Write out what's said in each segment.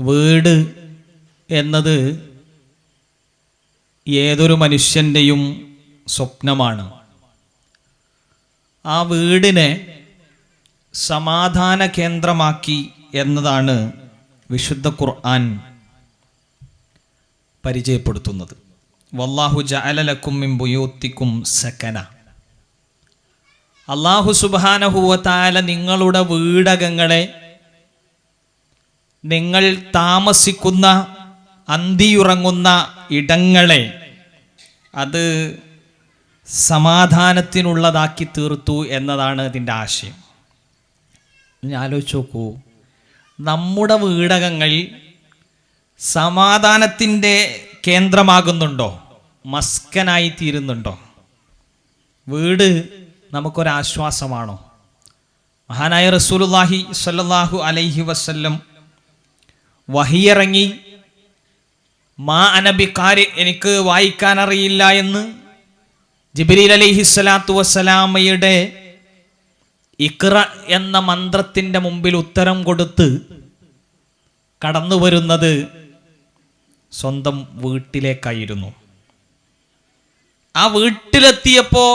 വീട് എന്നത് ഏതൊരു മനുഷ്യന്റെയും സ്വപ്നമാണ്. ആ വീടിനെ സമാധാന കേന്ദ്രമാക്കി എന്നതാണ് വിശുദ്ധ ഖുർആൻ പരിചയപ്പെടുത്തുന്നത്. വല്ലാഹു ജഅലലക്കും മിൻ ബുയൂത്തിക്കും സക്കന അള്ളാഹു സുബാനഹുവത്താല നിങ്ങളുടെ വീടകങ്ങളെ നിങ്ങൾ താമസിക്കുന്ന അന്തിയുറങ്ങുന്ന ഇടങ്ങളെ അത് സമാധാനത്തിനുള്ളതാക്കി തീർത്തു എന്നതാണ് ഇതിന്റെ ആശയം. ഞാൻ ആലോചിച്ച് നോക്കൂ. നമ്മുടെ വീടകങ്ങൾ സമാധാനത്തിന്റെ കേന്ദ്രമാകുന്നുണ്ടോ? മസ്കനായി തീരുന്നുണ്ടോ? വീട് നമുക്കൊരാശ്വാസമാണോ? മഹാനായ റസൂലുല്ലാഹി സ്വല്ലല്ലാഹു അലൈഹി വസല്ലം വഹിയിറങ്ങി മാ അനബിക്കാര് എനിക്ക് വായിക്കാൻ അറിയില്ല എന്ന് ജിബിരിൽ അലൈഹി സ്വലാത്തു വസ്സലാമയുടെ ഇക്ര എന്ന മന്ത്രത്തിന്റെ മുമ്പിൽ ഉത്തരം കൊടുത്ത് കടന്നു വരുന്നത് സ്വന്തം വീട്ടിലേക്കായിരുന്നു. ആ വീട്ടിലെത്തിയപ്പോ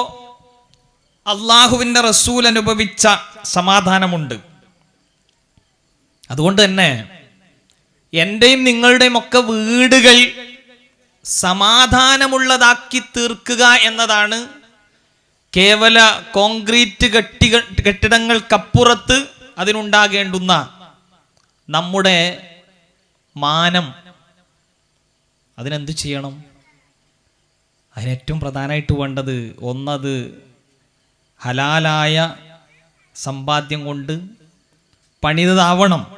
അള്ളാഹുവിന്റെ റസൂൽ അനുഭവിച്ച സമാധാനമുണ്ട്. അതുകൊണ്ട് തന്നെ എന്റെയും നിങ്ങളുടെയും ഒക്കെ വീടുകൾ സമാധാനമുള്ളതാക്കി തീർക്കുക എന്നതാണ് കേവല കോൺക്രീറ്റ് കെട്ടി കെട്ടിടങ്ങൾക്കപ്പുറത്ത് അതിനുണ്ടാകേണ്ടുന്ന നമ്മുടെ മാനം. അതിനെന്ത് ചെയ്യണം? അതിനേറ്റവും പ്രധാനമായിട്ട് വേണ്ടത് ഒന്നത് ഹലാലായ സമ്പാദ്യം കൊണ്ട് പണിതതാവണം.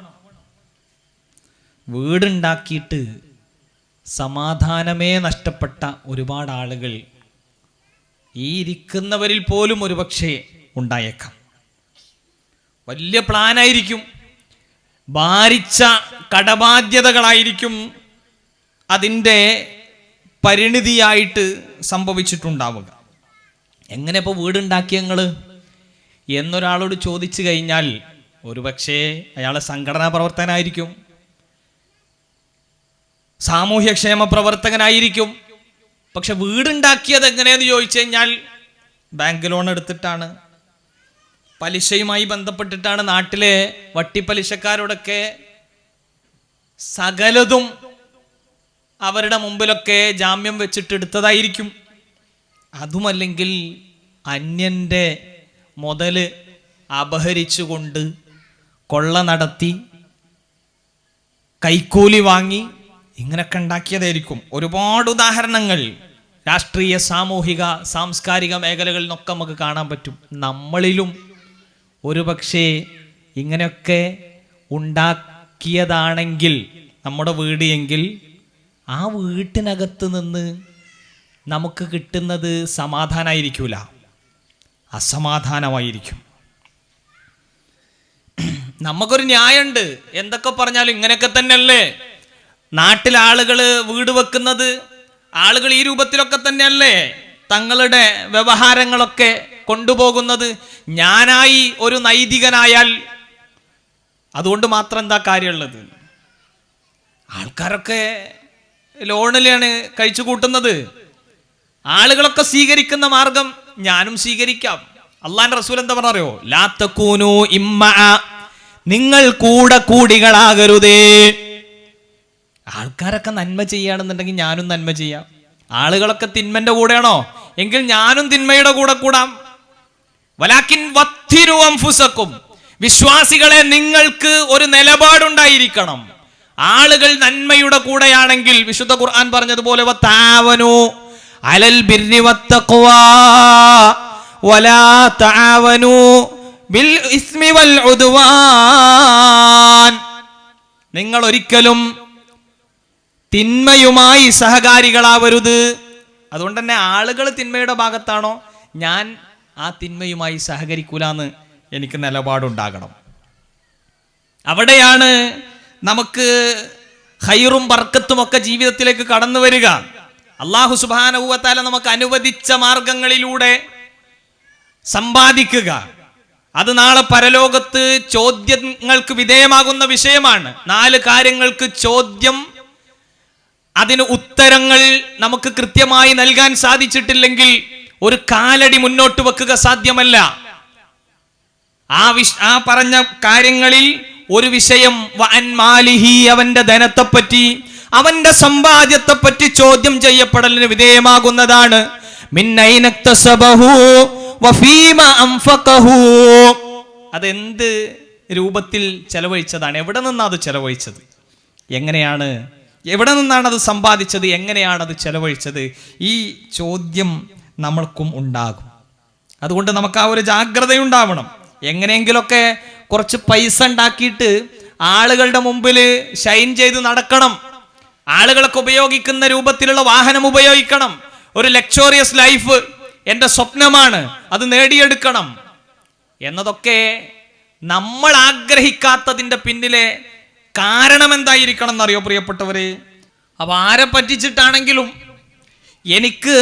വീടുണ്ടാക്കിയിട്ട് സമാധാനമേ നഷ്ടപ്പെട്ട ഒരുപാട് ആളുകൾ ഈ ഇരിക്കുന്നവരിൽ പോലും ഒരുപക്ഷെ ഉണ്ടായേക്കാം. വലിയ പ്ലാനായിരിക്കും. ഭാരിച്ച കടബാധ്യതകളായിരിക്കും അതിന്റെ പരിണിതിയായിട്ട് സംഭവിച്ചിട്ടുണ്ടാവുക. എങ്ങനെ ഇപ്പോൾ വീടുണ്ടാക്കിയ നിങ്ങൾ എന്നൊരാളോട് ചോദിച്ചു കഴിഞ്ഞാൽ ഒരുപക്ഷേ അയാളെ സംഘടനാ പ്രവർത്തകനായിരിക്കും. സാമൂഹ്യക്ഷേമ പ്രവർത്തകനായിരിക്കും. പക്ഷെ വീടുണ്ടാക്കിയത് എങ്ങനെയെന്ന് ചോദിച്ചു കഴിഞ്ഞാൽ ബാങ്ക് ലോൺ എടുത്തിട്ടാണ്. പലിശയുമായി ബന്ധപ്പെട്ടിട്ടാണ് നാട്ടിലെ വട്ടിപ്പലിശക്കാരോടൊക്കെ സകലതും അവരുടെ മുമ്പിലൊക്കെ ജാമ്യം വെച്ചിട്ട് എടുത്തതായിരിക്കും. അതുമല്ലെങ്കിൽ അന്യന്റെ മുതൽ അപഹരിച്ചുകൊണ്ട് കൊള്ള നടത്തി കൈക്കൂലി വാങ്ങി ഇങ്ങനെയൊക്കെ ഉണ്ടാക്കിയതായിരിക്കും. ഒരുപാട് ഉദാഹരണങ്ങൾ. രാഷ്ട്രീയ സാമൂഹിക സാംസ്കാരിക മേഖലകളിൽ നിന്നൊക്കെ നമുക്ക് കാണാൻ പറ്റും. നമ്മളിലും ഒരുപക്ഷേ ഇങ്ങനെയൊക്കെ ഉണ്ടാക്കിയതാണെങ്കിൽ നമ്മുടെ വീട് എങ്കിൽ ആ വീട്ടിനകത്ത് നിന്ന് നമുക്ക് കിട്ടുന്നത് സമാധാനമായിരിക്കൂല അസമാധാനമായിരിക്കും. നമുക്കൊരു ന്യായമുണ്ട്. എന്തൊക്കെ പറഞ്ഞാലും ഇങ്ങനെയൊക്കെ തന്നെയല്ലേ? നാട്ടിലെ ആളുകൾ വീട് വെക്കുന്നത് ആളുകൾ ഈ രൂപത്തിലൊക്കെ തന്നെയല്ലേ തങ്ങളുടെ വ്യവഹാരങ്ങളൊക്കെ കൊണ്ടുപോകുന്നത്? ഞാനായി ഒരു നൈതികനായാൽ അതുകൊണ്ട് മാത്രം എന്താ കാര്യമുള്ളത്? ആൾക്കാരൊക്കെ ലോണിലാണ് കഴിച്ചു കൂട്ടുന്നത്. ആളുകളൊക്കെ സ്വീകരിക്കുന്ന മാർഗം ഞാനും സ്വീകരിക്കാം. അള്ളാന്റെ റസൂൽ എന്താ പറഞ്ഞറിയോ ലാത്തക്കൂനു ഇമ്മ. നിങ്ങൾ കൂടെ കൂടികളാകരുതേ. ആൾക്കാരൊക്കെ നന്മ ചെയ്യുകയാണെന്നുണ്ടെങ്കിൽ ഞാനും നന്മ ചെയ്യാം. ആളുകളൊക്കെ തിന്മന്റെ കൂടെയാണോ? എങ്കിൽ ഞാനും തിന്മയുടെ കൂടെ കൂടാം. വലാക്കിൻ വത്തിരുവം ഫുസക്കും വിശ്വാസികളെ നിങ്ങൾക്ക് ഒരു നിലപാടുണ്ടായിരിക്കണം. ആളുകൾ നന്മയുടെ കൂടെയാണെങ്കിൽ വിശുദ്ധ ഖുർആൻ പറഞ്ഞതുപോലെ അലൽ തആവനു ബിൽ ഇസ്മി വൽ നിങ്ങൾ ഒരിക്കലും തിന്മയുമായി സഹകാരികളാവരുത്. അതുകൊണ്ട് തന്നെ ആളുകൾ തിന്മയുടെ ഭാഗത്താണോ ഞാൻ ആ തിന്മയുമായി സഹകരിക്കൂലെന്ന് എനിക്ക് നിലപാടുണ്ടാകണം. അവിടെയാണ് നമുക്ക് ഹൈറും ബർക്കത്തും ഒക്കെ ജീവിതത്തിലേക്ക് കടന്നു വരിക. അള്ളാഹു സുബാനവുവത്താല നമുക്ക് അനുവദിച്ച മാർഗങ്ങളിലൂടെ സമ്പാദിക്കുക. അത് നാളെ പരലോകത്ത് ചോദ്യങ്ങൾക്ക് വിധേയമാകുന്ന വിഷയമാണ്. നാല് കാര്യങ്ങൾക്ക് ചോദ്യം അതിന് ഉത്തരങ്ങൾ നമുക്ക് കൃത്യമായി നൽകാൻ സാധിച്ചിട്ടില്ലെങ്കിൽ ഒരു കാലടി മുന്നോട്ട് വെക്കുക സാധ്യമല്ല. ആ വിഷ ആ പറഞ്ഞ കാര്യങ്ങളിൽ ഒരു വിഷയം അവന്റെ ധനത്തെപ്പറ്റി അവന്റെ സമ്പാദ്യത്തെപ്പറ്റി ചോദ്യം ചെയ്യപ്പെടലിന് വിധേയമാകുന്നതാണ്. അതെന്ത് രൂപത്തിൽ ചെലവഴിച്ചതാണ്? എവിടെ നിന്നാണ് അത് ചെലവഴിച്ചത്? എങ്ങനെയാണ് എവിടെ നിന്നാണ് അത് സമ്പാദിച്ചത്? എങ്ങനെയാണ് അത് ചെലവഴിച്ചത്? ഈ ചോദ്യം നമ്മൾക്കും ഉണ്ടാകും. അതുകൊണ്ട് നമുക്ക് ആ ഒരു ജാഗ്രതയുണ്ടാവണം. എങ്ങനെയെങ്കിലൊക്കെ കുറച്ച് പൈസ ഉണ്ടാക്കിയിട്ട് ആളുകളുടെ മുമ്പിൽ ഷൈൻ ചെയ്ത് നടക്കണം. ആളുകളൊക്കെ ഉപയോഗിക്കുന്ന രൂപത്തിലുള്ള വാഹനം ഉപയോഗിക്കണം. ഒരു ലക്ഷോറിയസ് ലൈഫ് എന്റെ സ്വപ്നമാണ്. അത് നേടിയെടുക്കണം. എന്നതൊക്കെ നമ്മൾ ആഗ്രഹിക്കാത്തതിന്റെ പിന്നിലെ കാരണം എന്തായിരിക്കണം എന്നറിയോ പ്രിയപ്പെട്ടവരെ? അപ്പൊ ആരെ പറ്റിച്ചിട്ടാണെങ്കിലും എനിക്ക്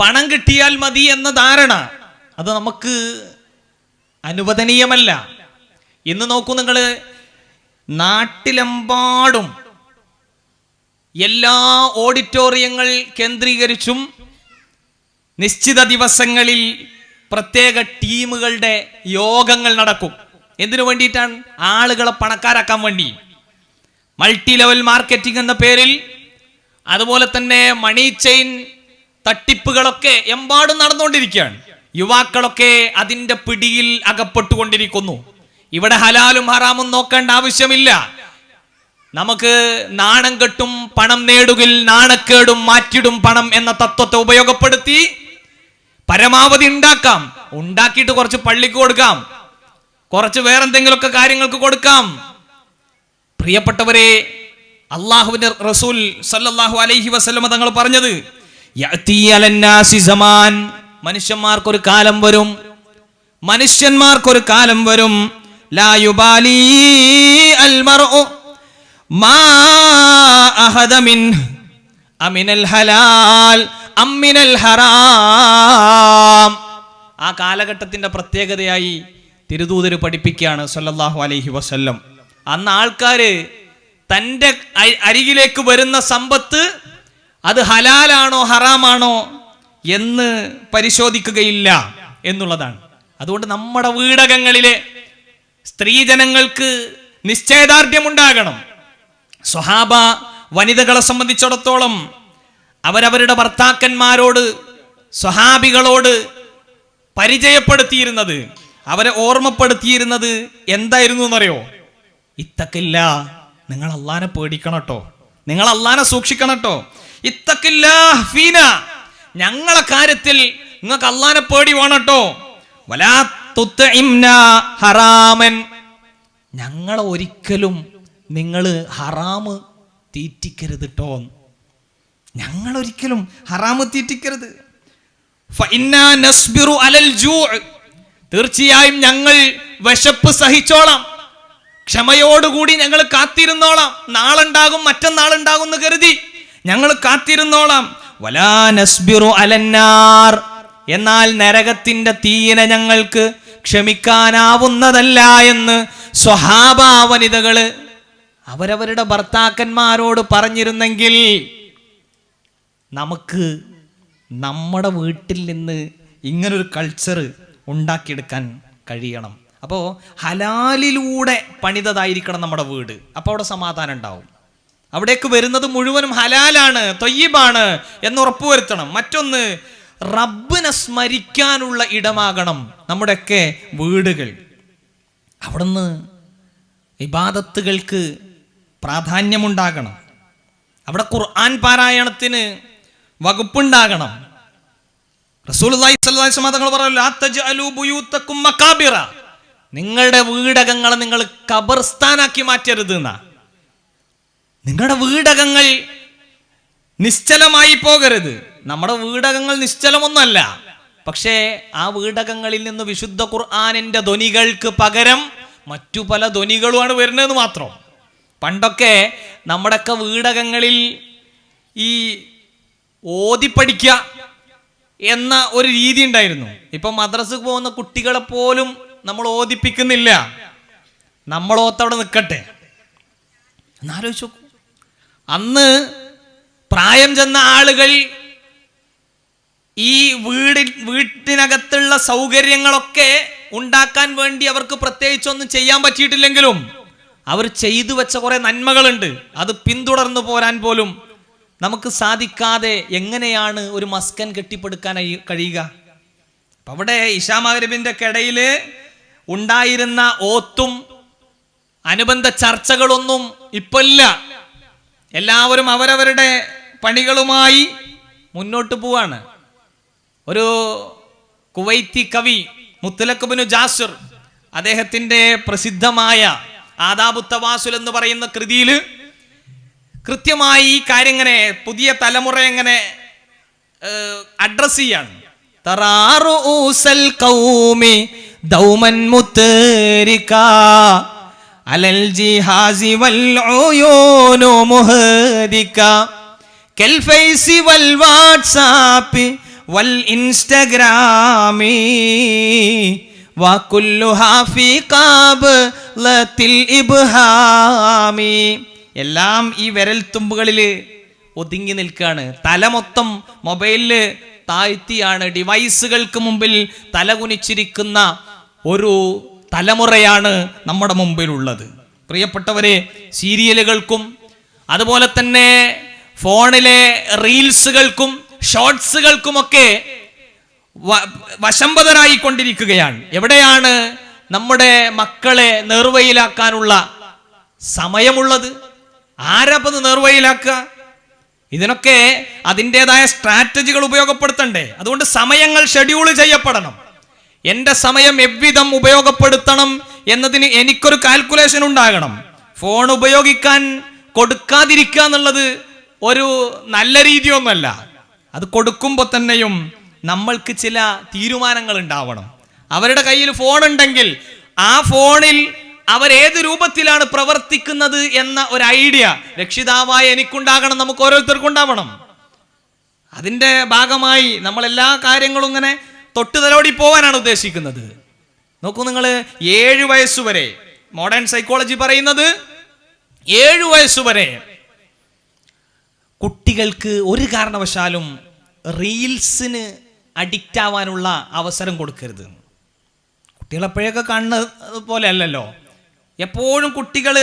പണം കിട്ടിയാൽ മതി എന്ന ധാരണ അത് നമുക്ക് അനുവദനീയമല്ല. ഇന്ന് നോക്കൂ നിങ്ങൾ നാട്ടിലെമ്പാടും എല്ലാ ഓഡിറ്റോറിയങ്ങൾ കേന്ദ്രീകരിച്ചും നിശ്ചിത ദിവസങ്ങളിൽ പ്രത്യേക ടീമുകളുടെ യോഗങ്ങൾ നടക്കും. എന്തിനു വേണ്ടിയിട്ടാണ് ആളുകളെ പണക്കാരാക്കാൻ വേണ്ടി? മൾട്ടി ലെവൽ മാർക്കറ്റിംഗ് എന്ന പേരിൽ അതുപോലെ തന്നെ മണി ചെയിൻ തട്ടിപ്പുകളൊക്കെ എമ്പാടും നടന്നുകൊണ്ടിരിക്കുകയാണ്. യുവാക്കളൊക്കെ അതിന്റെ പിടിയിൽ അകപ്പെട്ടുകൊണ്ടിരിക്കുന്നു. ഇവിടെ ഹലാലും ഹറാമും നോക്കേണ്ട ആവശ്യമില്ല. നമുക്ക് നാണം കെട്ടും പണം നേടുകിൽ നാണക്കേടും മാറ്റിടും പണം എന്ന തത്വത്തെ ഉപയോഗപ്പെടുത്തി പരമാവധി ഉണ്ടാക്കാം. ഉണ്ടാക്കിയിട്ട് കുറച്ച് പള്ളിക്ക് കൊടുക്കാം. കുറച്ച് വേറെന്തെങ്കിലുമൊക്കെ കാര്യങ്ങൾക്ക് കൊടുക്കാം. പ്രിയപ്പെട്ടവരെ അള്ളാഹുവിന്റെ റസൂൽ സല്ലാഹു അലൈഹി വസ്ലമ തങ്ങൾ പറഞ്ഞത് മനുഷ്യന്മാർക്കൊരു കാലം വരും. മനുഷ്യന്മാർക്കൊരു കാലം വരും. ലായുബാലി ആ കാലഘട്ടത്തിന്റെ പ്രത്യേകതയായി തിരുദൂതര് പഠിപ്പിക്കുകയാണ് സല്ലല്ലാഹു അലൈഹി വസല്ലം. അന്ന് ആൾക്കാര് തന്റെ അരികിലേക്ക് വരുന്ന സമ്പത്ത് അത് ഹലാലാണോ ഹറാമാണോ എന്ന് പരിശോധിക്കുകയില്ല എന്നുള്ളതാണ്. അതുകൊണ്ട് നമ്മുടെ വീടകങ്ങളിലെ സ്ത്രീജനങ്ങൾക്ക് നിശ്ചയദാർഢ്യമുണ്ടാകണം. സ്വഹാബ വനിതകളെ സംബന്ധിച്ചിടത്തോളം അവരവരുടെ ഭർത്താക്കന്മാരോട് സ്വഹാബികളോട് പരിചയപ്പെടുത്തിയിരുന്നത് അവരെ ഓർമ്മപ്പെടുത്തിയിരുന്നത് എന്തായിരുന്നു എന്നറിയോ ഇത്തക്കില്ല. നിങ്ങൾ അള്ളാനെ പേടിക്കണട്ടോ. നിങ്ങൾ അള്ളാനെ സൂക്ഷിക്കണട്ടോ. ഇത്തക്കില്ല ഫീന. ഞങ്ങളെ കാര്യത്തിൽ നിങ്ങൾക്ക് അള്ളാനെ പേടി വേണട്ടോ. വലാ ഹറാമൻ. ഞങ്ങളെ ഒരിക്കലും നിങ്ങൾ ഹറാമ് തീറ്റിക്കരുത് കേട്ടോ ഞങ്ങൾ ഒരിക്കലും ഹറാമ് തീറ്റിക്കരുത്. നസ്ബിറു അലൽ തീർച്ചയായും ഞങ്ങൾ വിശപ്പ് സഹിച്ചോളാം. ക്ഷമയോടുകൂടി ഞങ്ങൾ കാത്തിരുന്നോളാം. നാളുണ്ടാകും മറ്റന്നാളുണ്ടാകും എന്ന് കരുതി ഞങ്ങൾ കാത്തിരുന്നോളാം. വലാ നസ്ബിറു അലന്നാർ. എന്നാൽ നരകത്തിന്റെ തീയിനെ ഞങ്ങൾക്ക് ക്ഷമിക്കാനാവുന്നതല്ല എന്ന് സ്വഹാബ വനിതകൾ അവരവരുടെ ഭർത്താക്കന്മാരോട് പറഞ്ഞിരുന്നെങ്കിൽ നമുക്ക് നമ്മുടെ വീട്ടിൽ നിന്ന് ഇങ്ങനൊരു കൾച്ചർ ഉണ്ടാക്കിയെടുക്കാൻ കഴിയണം. അപ്പോൾ ഹലാലിലൂടെ പണിതതായിരിക്കണം നമ്മുടെ വീട്. അപ്പോൾ അവിടെ സമാധാനം ഉണ്ടാവും. അവിടേക്ക് വരുന്നത് മുഴുവനും ഹലാലാണ് തൊയ്യബാണ് എന്ന് ഉറപ്പുവരുത്തണം. മറ്റൊന്ന് റബ്ബിനെ സ്മരിക്കാനുള്ള ഇടമാകണം നമ്മുടെയൊക്കെ വീടുകൾ. അവിടുന്ന് ഇബാദത്തുകൾക്ക് പ്രാധാന്യമുണ്ടാകണം. അവിടെ ഖുർആൻ പാരായണത്തിന് വകുപ്പുണ്ടാകണം. റസൂലുള്ളാഹി സ്വല്ലല്ലാഹി അലൈഹി വസല്ലം തങ്ങൾ പറഞ്ഞു "ലാ തജ്അലൂ ബുയൂത്തക്കും നിങ്ങളുടെ വീടകങ്ങളെ നിങ്ങൾ കബർസ്ഥാനാക്കി മാറ്റരുത് എന്നാ നിങ്ങളുടെ വീടകങ്ങൾ നിശ്ചലമായി പോകരുത്. നമ്മുടെ വീടകങ്ങൾ നിശ്ചലമൊന്നല്ല പക്ഷേ ആ വീടകങ്ങളിൽ നിന്ന് വിശുദ്ധ ഖുർആാനിന്റെ ധ്വനികൾക്ക് പകരം മറ്റു പല ധ്വനികളുമാണ് വരുന്നത് മാത്രം. പണ്ടൊക്കെ നമ്മുടെയൊക്കെ വീടകങ്ങളിൽ ഈ ഓതി പഠിക്കുക എന്ന ഒരു രീതി ഉണ്ടായിരുന്നു. ഇപ്പൊ മദ്രസക്ക് പോകുന്ന കുട്ടികളെ പോലും നമ്മൾ ഓദിപ്പിക്കുന്നില്ല. നമ്മൾ ഓത്തവിടെ നിൽക്കട്ടെ എന്നാലോചിച്ചു അന്ന് പ്രായം ചെന്ന ആളുകൾ ഈ വീടി വീട്ടിനകത്തുള്ള സൗകര്യങ്ങളൊക്കെ ഉണ്ടാക്കാൻ വേണ്ടി അവർക്ക് പ്രത്യേകിച്ചൊന്നും ചെയ്യാൻ പറ്റിയിട്ടില്ലെങ്കിലും അവർ ചെയ്തു വെച്ച കുറെ നന്മകളുണ്ട്. അത് പിന്തുടർന്നു പോരാൻ പോലും നമുക്ക് സാധിക്കാതെ എങ്ങനെയാണ് ഒരു മസ്കൻ കെട്ടിപ്പടുക്കാൻ കഴിയുക? അപ്പൊ അവിടെ ഇഷാമഗരബിന്റെ കിടയിൽ ഉണ്ടായിരുന്ന ഓത്തും അനുബന്ധ ചർച്ചകളൊന്നും ഇപ്പല്ല. എല്ലാവരും അവരവരുടെ പണികളുമായി മുന്നോട്ട് പോവാണ്. ഒരു കുവൈത്തി കവി മുത്തലക്കുബിനു ജാസിർ അദ്ദേഹത്തിന്റെ പ്രസിദ്ധമായ ആദാബുത്തവാസുൽ എന്ന് പറയുന്ന കൃതിയിൽ കൃത്യമായി ഈ കാര്യം ഇങ്ങനെ പുതിയ തലമുറ എങ്ങനെ അഡ്രസ് ചെയ്യാണ്. അലൽ ജിഹാസി വൽ വൽ വൽ ഇൻസ്റ്റഗ്രാമി ഇബ്ഹാമി. എല്ലാം ഈ വിരൽ തുമ്പുകളിൽ ഒതുങ്ങി നിൽക്കുകയാണ്. തല മൊത്തം മൊബൈലിൽ താഴ്ത്തിയാണ്. ഡിവൈസുകൾക്ക് മുമ്പിൽ തലകുനിച്ചിരിക്കുന്ന ഒരു തലമുറയാണ് നമ്മുടെ മുമ്പിലുള്ളത്. പ്രിയപ്പെട്ടവരെ സീരിയലുകൾക്കും അതുപോലെ തന്നെ ഫോണിലെ റീൽസുകൾക്കും ഷോർട്സുകൾക്കുമൊക്കെ വ- വശംബദരായി കൊണ്ടിരിക്കുകയാണ് എവിടെയാണ് നമ്മുടെ മക്കളെ നെറുവയിലാക്കാനുള്ള സമയമുള്ളത്? ആരപ്പത് നേർവയിലാക്കുക ഇതിനൊക്കെ അതിന്റെതായ സ്ട്രാറ്റജികൾ ഉപയോഗപ്പെടുത്തണ്ടേ. അതുകൊണ്ട് സമയങ്ങൾ ഷെഡ്യൂൾ ചെയ്യപ്പെടണം. എന്റെ സമയം എவ்விധം ഉപയോഗപ്പെടുത്തണം എന്നതിന് എനിക്കൊരു കാൽക്കുലേഷൻ ഉണ്ടാകണം. ഫോൺ ഉപയോഗിക്കാൻ കൊടുക്കാതിരിക്കുക എന്നുള്ളത് ഒരു നല്ല രീതിയൊന്നുമല്ല. അത് കൊടുക്കുമ്പോൾ തന്നെയും നമ്മൾക്ക് ചില തീരുമാനങ്ങൾ ഉണ്ടാവണം. അവരുടെ കയ്യിൽ ഫോൺ ഉണ്ടെങ്കിൽ ആ ഫോണിൽ അവരേത് രൂപത്തിലാണ് പ്രവർത്തിക്കുന്നത് എന്ന ഒരു ഐഡിയ രക്ഷിതാവായ എനിക്കുണ്ടാകണം നമുക്ക് ഓരോരുത്തർക്കും ഉണ്ടാവണം. അതിന്റെ ഭാഗമായി നമ്മൾ എല്ലാ കാര്യങ്ങളും ഇങ്ങനെ തൊട്ട് തലോടി പോകാനാണ് ഉദ്ദേശിക്കുന്നത്. നോക്കൂ നിങ്ങൾ ഏഴ് വയസ്സുവരെ മോഡേൺ സൈക്കോളജി പറയുന്നത് ഏഴു വയസ്സുവരെ കുട്ടികൾക്ക് ഒരു കാരണവശാലും റീൽസിന് അഡിക്റ്റ് ആവാനുള്ള അവസരം കൊടുക്കരുത്. കുട്ടികളെപ്പോഴൊക്കെ കാണുന്നത് പോലെ അല്ലല്ലോ. എപ്പോഴും കുട്ടികൾ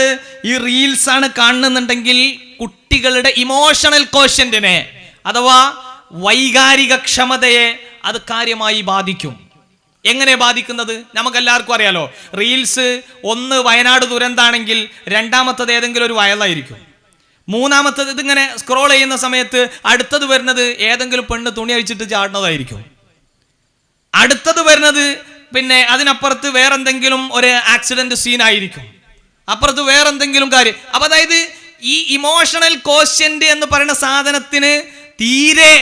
ഈ റീൽസാണ് കാണുന്നുണ്ടെങ്കിൽ കുട്ടികളുടെ ഇമോഷണൽ കോഷ്യന്റിനെ അഥവാ വൈകാരിക ക്ഷമതയെ അത് കാര്യമായി ബാധിക്കും. എങ്ങനെ ബാധിക്കുന്നത്? നമുക്കെല്ലാവർക്കും അറിയാലോ. റീൽസ് ഒന്ന് വയനാട് ദുരന്താണെങ്കിൽ രണ്ടാമത്തത് ഏതെങ്കിലും ഒരു വയലായിരിക്കും. മൂന്നാമത്തത് ഇതിങ്ങനെ സ്ക്രോൾ ചെയ്യുന്ന സമയത്ത് അടുത്തത് വരുന്നത് ഏതെങ്കിലും പെണ്ണ് തുണി അഴിച്ചിട്ട് ചാടുന്നതായിരിക്കും. അടുത്തത് വരുന്നത് പിന്നെ അതിനപ്പുറത്ത് വേറെന്തെങ്കിലും ഒരു ആക്സിഡന്റ് സീൻ ആയിരിക്കും. അപ്പുറത്ത് വേറെന്തെങ്കിലും കാര്യം. അപ്പൊ അതായത് ഈ ഇമോഷണൽ കോഷ്യന്റ് എന്ന് പറയുന്ന സാധനത്തിന് തീരെ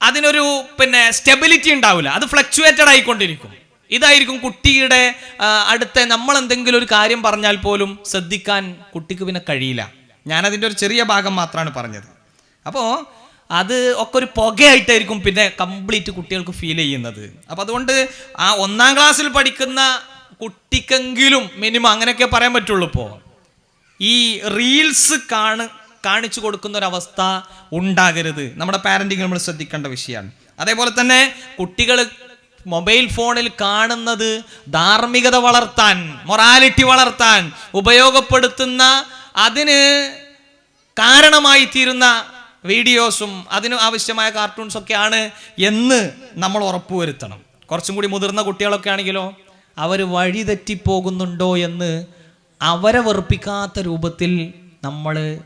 അതിനൊരു പിന്നെ സ്റ്റെബിലിറ്റി ഉണ്ടാവില്ല. അത് ഫ്ലക്ച്വേറ്റഡ് ആയിക്കൊണ്ടിരിക്കും. ഇതായിരിക്കും കുട്ടിയുടെ അടുത്ത നമ്മൾ എന്തെങ്കിലും ഒരു കാര്യം പറഞ്ഞാൽ പോലും ശ്രദ്ധിക്കാൻ കുട്ടിക്ക് പിന്നെ കഴിയില്ല. ഞാനതിന്റെ ഒരു ചെറിയ ഭാഗം മാത്രമാണ് പറഞ്ഞത്. അപ്പോൾ അത് ഒക്കെ ഒരു പുകയായിട്ടായിരിക്കും പിന്നെ കംപ്ലീറ്റ് കുട്ടികൾക്ക് ഫീൽ ചെയ്യുന്നത്. അപ്പം അതുകൊണ്ട് ആ ഒന്നാം ക്ലാസ്സിൽ പഠിക്കുന്ന കുട്ടിക്കെങ്കിലും മിനിമം അങ്ങനെയൊക്കെ പറയാൻ പറ്റുള്ളൂ ഇപ്പോൾ ഈ റീൽസ് കാണ കാണിച്ചു കൊടുക്കുന്ന ഒരവസ്ഥ ഉണ്ടാകരുത്. നമ്മുടെ പാരന്റിങ് നമ്മൾ ശ്രദ്ധിക്കേണ്ട വിഷയമാണ് അതേപോലെ തന്നെ കുട്ടികൾ മൊബൈൽ ഫോണിൽ കാണുന്നത് ധാർമ്മികത വളർത്താൻ മൊറാലിറ്റി വളർത്താൻ ഉപയോഗപ്പെടുത്തുന്ന അതിന് കാരണമായി തീരുന്ന വീഡിയോസും അതിന് ആവശ്യമായ കാർട്ടൂൺസൊക്കെയാണ് എന്ന് നമ്മൾ ഉറപ്പുവരുത്തണം. കുറച്ചും കൂടി മുതിർന്ന കുട്ടികളൊക്കെ ആണെങ്കിലോ അവർ വഴിതെറ്റിപ്പോകുന്നുണ്ടോ എന്ന് അവരെ വെറുപ്പിക്കാത്ത രൂപത്തിൽ നമ്മൾ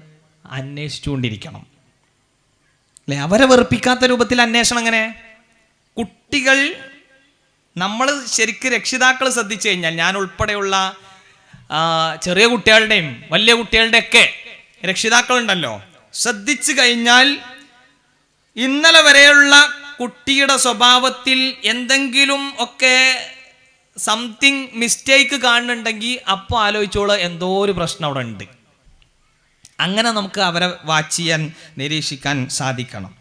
അന്വേഷിച്ചുകൊണ്ടിരിക്കണം. അല്ലെ? അവരെ വെറുപ്പിക്കാത്ത രൂപത്തിൽ അന്വേഷണം എങ്ങനെ? കുട്ടികൾ നമ്മൾ ശരിക്ക് രക്ഷിതാക്കൾ ശ്രദ്ധിച്ചു കഴിഞ്ഞാൽ ഞാൻ ഉൾപ്പെടെയുള്ള ചെറിയ കുട്ടികളുടെയും വലിയ കുട്ടികളുടെയൊക്കെ രക്ഷിതാക്കളുണ്ടല്ലോ. ശ്രദ്ധിച്ചു കഴിഞ്ഞാൽ ഇന്നലെ വരെയുള്ള കുട്ടിയുടെ സ്വഭാവത്തിൽ എന്തെങ്കിലും ഒക്കെ സംതിങ് മിസ്റ്റേക്ക് കാണുന്നുണ്ടെങ്കിൽ അപ്പോൾ ആലോചിച്ചോളൂ എന്തോ ഒരു പ്രശ്നം അവിടെ ഉണ്ട്. അങ്ങനെ നമുക്ക് അവരെ വാച്ച് ചെയ്യാൻ നിരീക്ഷിക്കാൻ സാധിക്കണം.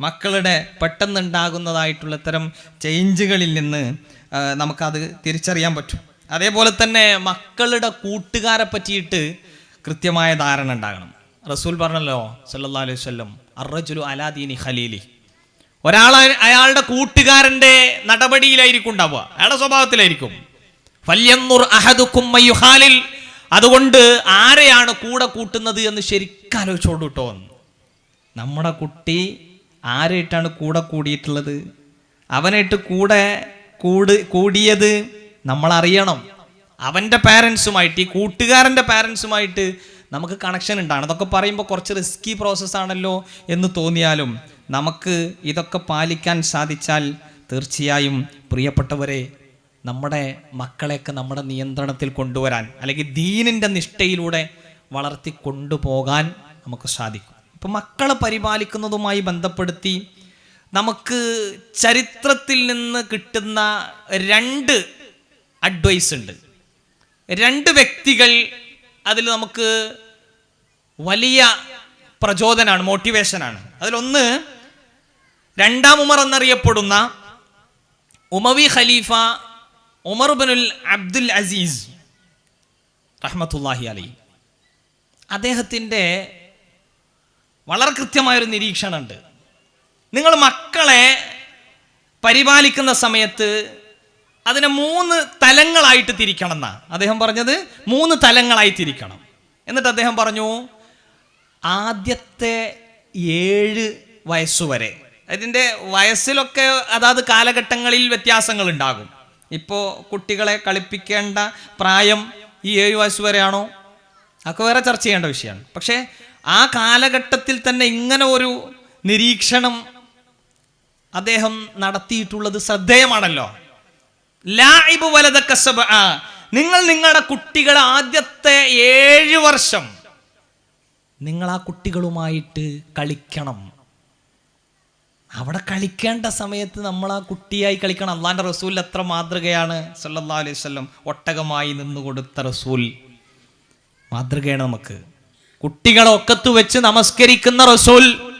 മക്കളുടെ പെട്ടെന്നുണ്ടാകുന്നതായിട്ടുള്ള ഇത്തരം ചേഞ്ചുകളിൽ നിന്ന് നമുക്കത് തിരിച്ചറിയാൻ പറ്റും. അതേപോലെ തന്നെ മക്കളുടെ കൂട്ടുകാരെ പറ്റിയിട്ട് കൃത്യമായ ധാരണ ഉണ്ടാകണം. റസൂൽ പറഞ്ഞല്ലോ സല്ലാ അലൈഹി വസല്ലം അറജുലു അലാദീനി ഖലീലി. ഒരാൾ അയാളുടെ കൂട്ടുകാരന്റെ നടപടിയിലായിരിക്കും ഉണ്ടാവുക. അയാളുടെ സ്വഭാവത്തിലായിരിക്കും. ഫല്യന്നുർ അഹദുക്കും മയ്യുഹാലിൽ അതുകൊണ്ട് ആരെയാണ് കൂടെ കൂട്ടുന്നത് എന്ന് ശരിക്കും ആലോചിച്ചോളൂ കേട്ടോ. നമ്മുടെ കുട്ടി ആരായിട്ടാണ് കൂടെ കൂടിയിട്ടുള്ളത്? അവനായിട്ട് കൂടെ കൂട് കൂടിയത് നമ്മളറിയണം. അവന്റെ പാരൻസുമായിട്ട് ഈ കൂട്ടുകാരന്റെ പാരൻസുമായിട്ട് നമുക്ക് കണക്ഷൻ ഉണ്ടാണ് അതൊക്കെ പറയുമ്പോൾ കുറച്ച് റിസ്കി പ്രോസസ്സാണല്ലോ എന്ന് തോന്നിയാലും നമുക്ക് ഇതൊക്കെ പാലിക്കാൻ സാധിച്ചാൽ തീർച്ചയായും പ്രിയപ്പെട്ടവരെ നമ്മുടെ മക്കളെയൊക്കെ നമ്മുടെ നിയന്ത്രണത്തിൽ കൊണ്ടുവരാൻ അല്ലെങ്കിൽ ദീനിന്റെ നിഷ്ഠയിലൂടെ വളർത്തി കൊണ്ടുപോകാൻ നമുക്ക് സാധിക്കും. ഇപ്പം മക്കളെ പരിപാലിക്കുന്നതുമായി ബന്ധപ്പെടുത്തി നമുക്ക് ചരിത്രത്തിൽ നിന്ന് കിട്ടുന്ന രണ്ട് അഡ്വൈസ് ഉണ്ട്. രണ്ട് വ്യക്തികൾ അതിൽ നമുക്ക് വലിയ പ്രചോദനമാണ് മോട്ടിവേഷനാണ് അതിലൊന്ന് രണ്ടാം ഉമർ എന്നറിയപ്പെടുന്ന ഉമവി ഖലീഫ ഉമർ ബിനുൽ അബ്ദുൽ അസീസ് റഹ്മത്തുല്ലാഹി അലി അദ്ദേഹത്തിന്റെ വളരെ കൃത്യമായൊരു നിരീക്ഷണമുണ്ട്. നിങ്ങൾ മക്കളെ പരിപാലിക്കുന്ന സമയത്ത് അതിനെ മൂന്ന് തലങ്ങളായിട്ട് തിരിക്കണം എന്നാ അദ്ദേഹം പറഞ്ഞത് മൂന്ന് തലങ്ങളായി തിരിക്കണം. എന്നിട്ട് അദ്ദേഹം പറഞ്ഞു ആദ്യത്തെ ഏഴ് വയസ്സുവരെ. അതിന്റെ വയസ്സിലൊക്കെ അതാത് കാലഘട്ടങ്ങളിൽ വ്യത്യാസങ്ങൾ ഉണ്ടാകും ഇപ്പോൾ കുട്ടികളെ കളിപ്പിക്കേണ്ട പ്രായം ഈ ഏഴ് വയസ്സ് വരെയാണോ അതൊക്കെ വേറെ ചർച്ച ചെയ്യേണ്ട വിഷയമാണ്. പക്ഷേ ആ കാലഘട്ടത്തിൽ തന്നെ ഇങ്ങനെ ഒരു നിരീക്ഷണം അദ്ദേഹം നടത്തിയിട്ടുള്ളത് ശ്രദ്ധേയമാണല്ലോ. ലായിബ് കസബ നിങ്ങൾ നിങ്ങളുടെ കുട്ടികളെ ആദ്യത്തെ ഏഴ് വർഷം നിങ്ങൾ ആ കുട്ടികളുമായിട്ട് കളിക്കണം. അവിടെ കളിക്കേണ്ട സമയത്ത് നമ്മൾ ആ കുട്ടിയായി കളിക്കണം. അള്ളാന്റെ റസൂൽ എത്ര മാതൃകയാണ് സല്ലാ അലൈഹി വസല്ലം ഒട്ടകമായി നിന്ന് കൊടുത്ത റസൂൽ. മാതൃകയാണ് നമുക്ക്. കുട്ടികളെ ഒക്കത്ത് വെച്ച് നമസ്കരിക്കുന്ന റസൂൽ.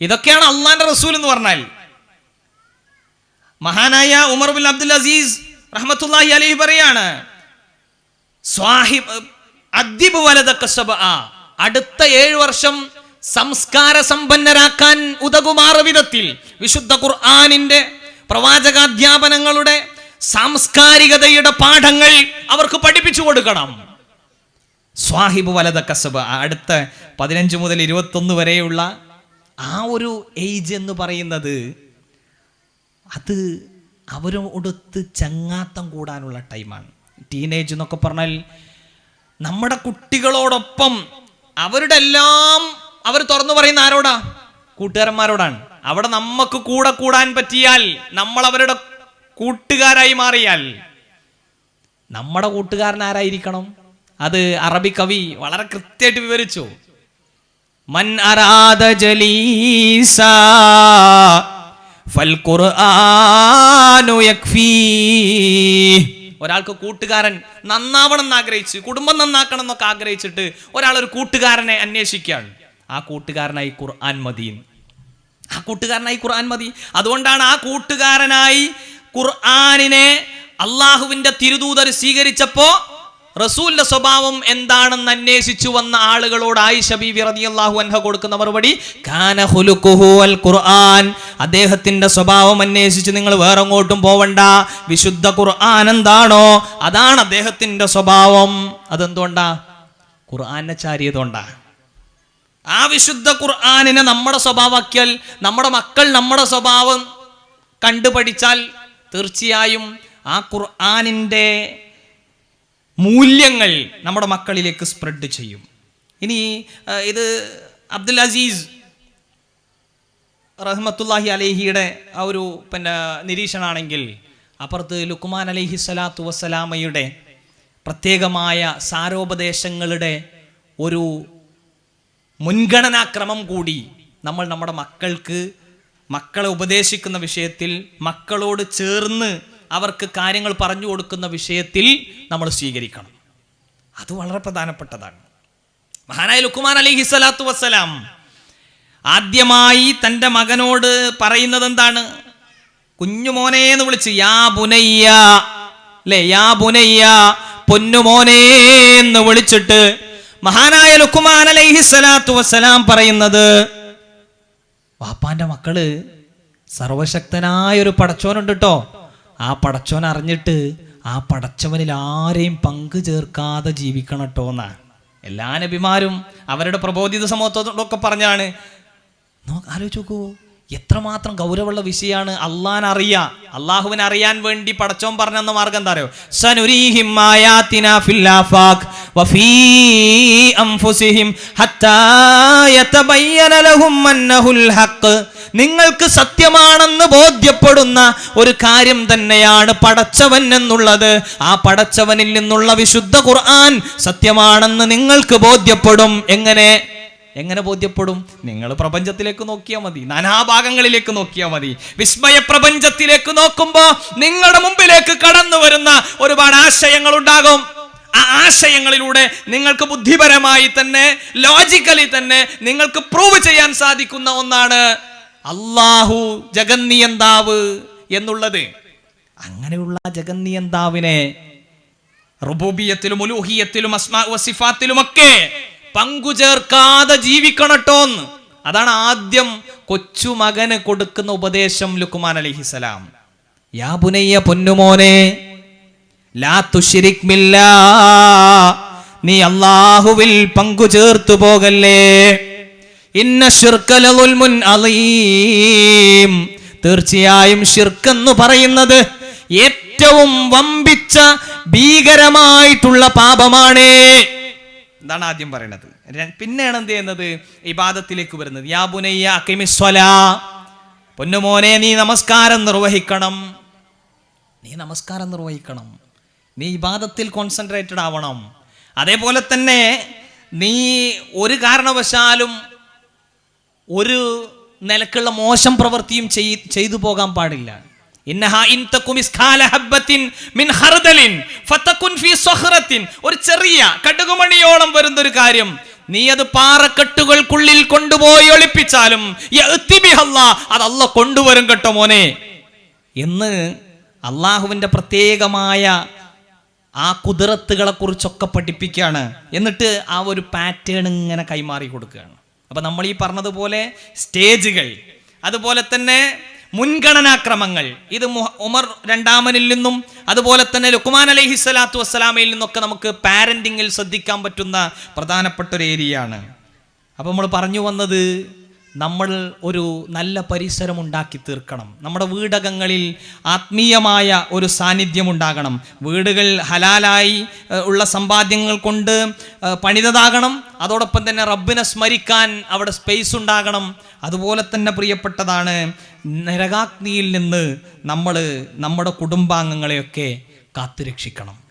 ഇതൊക്കെയാണ് അള്ളാന്റെ റസൂൽ എന്ന് പറഞ്ഞാൽ. മഹാനായ ഉമർ ബിൻ അബ്ദുൽ അസീസ് റഹ്മത്തുല്ലാഹി അലൈഹി പറയാണ് സ്വാഹിബ് അദ്ദിബ് കസബ അടുത്ത ഏഴ് വർഷം സംസ്കാര സമ്പന്നരാക്കാൻ ഉതകുമാറ വിധത്തിൽ വിശുദ്ധ ഖുർആാനിന്റെ പ്രവാചകാധ്യാപനങ്ങളുടെ സാംസ്കാരികതയുടെ പാഠങ്ങൾ അവർക്ക് പഠിപ്പിച്ചു കൊടുക്കണം. സ്വാഹിബ് വലത കസബ അടുത്ത പതിനഞ്ച് മുതൽ ഇരുപത്തൊന്ന് വരെയുള്ള ആ ഒരു ഏജ് എന്ന് പറയുന്നത് അത് അവരോടൊത്ത് ചങ്ങാത്തം കൂടാനുള്ള ടൈമാണ്. ടീനേജ് എന്നൊക്കെ പറഞ്ഞാൽ നമ്മുടെ കുട്ടികളോടൊപ്പം അവരുടെ എല്ലാം അവർ തുറന്നു പറയുന്ന ആരോടാ? കൂട്ടുകാരന്മാരോടാണ്. അവിടെ നമുക്ക് കൂടെ കൂടാൻ പറ്റിയാൽ നമ്മൾ അവരുടെ കൂട്ടുകാരായി മാറിയാൽ നമ്മുടെ കൂട്ടുകാരൻ ആരായിരിക്കണം? അത് അറബി കവി വളരെ കൃത്യമായിട്ട് വിവരിച്ചു. മൻ അറാദ ജലീസ ഒരാൾക്ക് കൂട്ടുകാരൻ നന്നാവണം എന്ന് ആഗ്രഹിച്ച് കുടുംബം നന്നാക്കണം എന്നൊക്കെ ആഗ്രഹിച്ചിട്ട് ഒരാൾ ഒരു കൂട്ടുകാരനെ അന്വേഷിക്കുകയാണ്. ആ കൂട്ടുകാരനായി ഖുർആൻ മതി ആ കൂട്ടുകാരനായി ഖുർആൻ മതി. അതുകൊണ്ടാണ് ആ കൂട്ടുകാരനായി ഖുർആാനിനെ അള്ളാഹുവിന്റെ തിരുദൂതർ സ്വീകരിച്ചപ്പോ റസൂലിന്റെ സ്വഭാവം എന്താണെന്ന് അന്വേഷിച്ചു വന്ന ആളുകളോട് ആയിഷ ബീവി റളിയല്ലാഹു അൻഹ കൊടുക്കുന്ന മറുപടി കാന ഖുർആൻ. അദ്ദേഹത്തിന്റെ സ്വഭാവം അന്വേഷിച്ച് നിങ്ങൾ വേറെ അങ്ങോട്ടും പോവണ്ട. വിശുദ്ധ ഖുർആൻ എന്താണോ അതാണ് അദ്ദേഹത്തിന്റെ സ്വഭാവം. അതെന്തുകൊണ്ടാ? ഖുർആനെ ചാരിയതുകൊണ്ടാ. ആ വിശുദ്ധ ഖുർആാനിനെ നമ്മുടെ സ്വഭാവാക്കിയാൽ നമ്മുടെ മക്കൾ നമ്മുടെ സ്വഭാവം കണ്ടുപഠിച്ചാൽ തീർച്ചയായും ആ ഖുർആാനിന്റെ മൂല്യങ്ങൾ നമ്മുടെ മക്കളിലേക്ക് സ്പ്രെഡ് ചെയ്യും. ഇനി ഇത് അബ്ദുൽ അസീസ് റഹ്മത്തുല്ലാഹി അലേഹിയുടെ ആ ഒരു പിന്നെ നിരീക്ഷണമാണെങ്കിൽ അപ്പുറത്ത് ലുക്കുമാൻ അലഹി സ്വലാത്തു വസ്സലാമയുടെ പ്രത്യേകമായ സാരോപദേശങ്ങളുടെ ഒരു മുൻഗണനാക്രമം കൂടി നമ്മൾ നമ്മുടെ മക്കൾക്ക് മക്കളെ ഉപദേശിക്കുന്ന വിഷയത്തിൽ മക്കളോട് ചേർന്ന് അവർക്ക് കാര്യങ്ങൾ പറഞ്ഞു കൊടുക്കുന്ന വിഷയത്തിൽ നമ്മൾ സ്വീകരിക്കണം. അത് വളരെ പ്രധാനപ്പെട്ടതാണ്. മഹാനായ ലുക്കുമാൻ അലി സ്വലാത്തു വസ്സലാം ആദ്യമായി തന്റെ മകനോട് പറയുന്നത് എന്താണ് കുഞ്ഞുമോനെ എന്ന് വിളിച്ച് യാ ബുനയ്യ അല്ലേ? യാ ബുനയ്യ പൊന്നുമോനെ എന്ന് വിളിച്ചിട്ട് മഹാനായ ലുക്കുമാൻ അലൈഹി സ്വലാത്തു വസ്സലാം പറയുന്നത് വാപ്പാന്റെ മക്കൾ സർവശക്തനായ ഒരു പടച്ചോനുണ്ട് കേട്ടോ ആ പടച്ചവൻ അറിഞ്ഞിട്ട് ആ പടച്ചവനിൽ ആരെയും പങ്കു ചേർക്കാതെ ജീവിക്കണം കേട്ടോ എല്ലാ നബിമാരും അവരുടെ പ്രബോധിത സമൂഹത്തോടൊക്കെ പറഞ്ഞാണ്. ആലോചിച്ച് നോക്കൂ. എത്രമാത്രം ഗൗരവമുള്ള വിഷയമാണ് അള്ളാൻ അറിയാ അള്ളാഹുവിനെ അറിയാൻ വേണ്ടി പടച്ചോൻ പറഞ്ഞെന്ന മാർഗം എന്താ അറിയോ? സനുരീഹിം ആയാതിനാ വഫീ അൻഫുസിഹിം ഹത്താ യതബയ്യന ലഹും അന്നഹുൽ ഹഖ്. നിങ്ങൾക്ക് സത്യമാണെന്ന് ബോധ്യപ്പെടുന്ന ഒരു കാര്യം തന്നെയാണ് പടച്ചവൻ എന്നുള്ളത്. ആ പടച്ചവനിൽ നിന്നുള്ള വിശുദ്ധ ഖുർആൻ സത്യമാണെന്ന് നിങ്ങൾക്ക് ബോധ്യപ്പെടും. എങ്ങനെ? എങ്ങനെ ബോധ്യപ്പെടും? നിങ്ങൾ പ്രപഞ്ചത്തിലേക്ക് നോക്കിയാൽ മതി. നാനാഭാഗങ്ങളിലേക്ക് നോക്കിയാൽ മതി. വിസ്മയ പ്രപഞ്ചത്തിലേക്ക് നോക്കുമ്പോൾ നിങ്ങളുടെ മുമ്പിലേക്ക് കടന്നു വരുന്ന ഒരുപാട് ആശയങ്ങൾ ഉണ്ടാകും ആ ആശയങ്ങളിലൂടെ നിങ്ങൾക്ക് ബുദ്ധിപരമായി തന്നെ ലോജിക്കലി തന്നെ നിങ്ങൾക്ക് പ്രൂവ് ചെയ്യാൻ സാധിക്കുന്ന ഒന്നാണ് അള്ളാഹു ജഗന്നിയന്താവ് എന്നുള്ളത്. അങ്ങനെയുള്ള ജഗന്നിയന്താവിനെ റുബൂബിയത്തിലും ഉലൂഹിയത്തിലും അസ്മാ വസിഫാത്തിലുമൊക്കെ പങ്കുചേർക്കാതെ ജീവിക്കണട്ടോന്ന്. അതാണ് ആദ്യം കൊച്ചുമകന് കൊടുക്കുന്ന ഉപദേശം ലുക്കുമാൻ അലിഹിസലാം യാ ബുനയ്യ പൊന്നുമോനെ ലാ തുഷിരിക് ബില്ലാ. നീ അള്ളാഹുവിൽ പങ്കു ചേർത്തു പോകല്ലേ. ഇന്ന ശിർക്കല അലീം. തീർച്ചയായും ഷിർക്കെന്ന് പറയുന്നത് ഏറ്റവും വമ്പിച്ച ഭീകരമായിട്ടുള്ള പാപമാണ്. എന്താണ് ആദ്യം പറയണത്? പിന്നെയാണ് എന്ത് ചെയ്യുന്നത്? ഇബാദത്തിലേക്ക് വരുന്നത്. പൊന്നുമോനെ നീ നമസ്കാരം നിർവഹിക്കണം. നീ നമസ്കാരം നിർവഹിക്കണം. നീ ഇബാദത്തിൽ കോൺസെൻട്രേറ്റഡ് ആവണം. അതേപോലെ തന്നെ നീ ഒരു കാരണവശാലും ഒരു നിലക്കുള്ള മോശം പ്രവൃത്തിയും ചെയ്തു പോകാൻ പാടില്ല. ഒരു ചെറിയ കടുകുമണിയോളം വരുന്ന ഒരു കാര്യം. നീ അത് പാറക്കെട്ടുകൾക്കുള്ളിൽ കൊണ്ടുപോയി ഒളിപ്പിച്ചാലും അത് അല്ല കൊണ്ടുവരും കേട്ടോ മോനെ. എന്ന് അള്ളാഹുവിന്റെ പ്രത്യേകമായ ആ കുതിരത്തുകളെ കുറിച്ചൊക്കെ പഠിപ്പിക്കുകയാണ്. എന്നിട്ട് ആ ഒരു പാറ്റേൺ ഇങ്ങനെ കൈമാറി കൊടുക്കുകയാണ്. അപ്പൊ നമ്മൾ ഈ പറഞ്ഞതുപോലെ സ്റ്റേജുകൾ അതുപോലെ തന്നെ മുൻഗണനാക്രമങ്ങൾ. ഇത് ഉമർ രണ്ടാമനിൽ നിന്നും അതുപോലെ തന്നെ ലുക്കുമാൻ അലഹി സ്വലാത്തു വസ്സലാമയിൽ നിന്നൊക്കെ നമുക്ക് പാരന്റിങ്ങിൽ ശ്രദ്ധിക്കാൻ പറ്റുന്ന പ്രധാനപ്പെട്ട ഒരു ഏരിയയാണ്. അപ്പോൾ നമ്മൾ പറഞ്ഞു വന്നത് നമ്മൾ ഒരു നല്ല പരിസരം ഉണ്ടാക്കി തീർക്കണം. നമ്മുടെ വീടകങ്ങളിൽ ആത്മീയമായ ഒരു സാന്നിധ്യം ഉണ്ടാകണം. വീടുകൾ ഹലാലായി ഉള്ള സമ്പാദ്യങ്ങൾ കൊണ്ട് പണിതതാകണം. അതോടൊപ്പം തന്നെ റബ്ബിനെ സ്മരിക്കാൻ അവിടെ സ്പേസ് ഉണ്ടാകണം. അതുപോലെ തന്നെ പ്രിയപ്പെട്ടതാണ് നരകാഗ്നിയിൽ നിന്ന് നമ്മൾ നമ്മുടെ കുടുംബാംഗങ്ങളെയൊക്കെ കാത്തുരക്ഷിക്കണം.